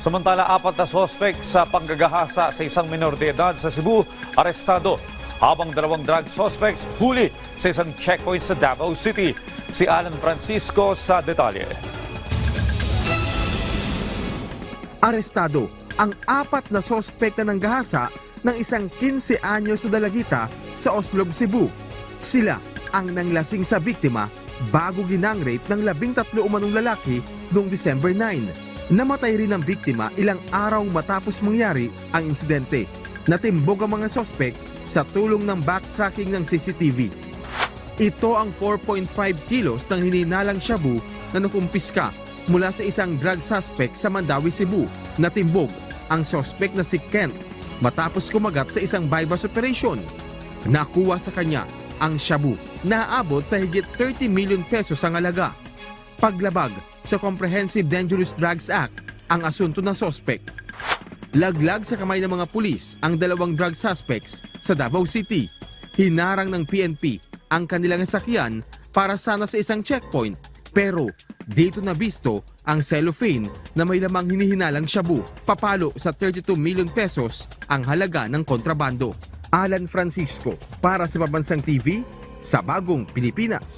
Samantala, apat na sospek sa panggagahasa sa isang minor de edad sa Cebu, arestado. Habang dalawang drug suspects huli sa isang checkpoint sa Davao City. Si Alan Francisco sa detalye. Arestado ang apat na sospek na nanggahasa ng isang 15 anyos na dalagita sa Oslog, Cebu. Sila ang nanglasing sa biktima bago ginangrape ng labing tatlo umanong lalaki noong December 9. Namatay rin ang biktima ilang araw matapos mangyari ang insidente. Natimbog ang mga sospek sa tulong ng backtracking ng CCTV. Ito ang 4.5 kilos ng hininalang shabu na nakumpiska mula sa isang drug suspect sa Mandawi, Cebu. Natimbog ang suspect na si Kent matapos kumagat sa isang bypass operation. Nakuha sa kanya ang shabu na aabot sa higit 30 million pesos ang alaga. Paglabag sa Comprehensive Dangerous Drugs Act ang asunto ng suspect. Laglag sa kamay ng mga pulis ang dalawang drug suspects sa Davao City. Hinarang ng PNP ang kanilang sakyan para sana sa isang checkpoint pero dito na bisto ang cellophane na may lamang hinihinalang shabu. Papalo sa 32 million pesos ang halaga ng kontrabando. Alan Francisco para sa Pabansang TV sa Bagong Pilipinas.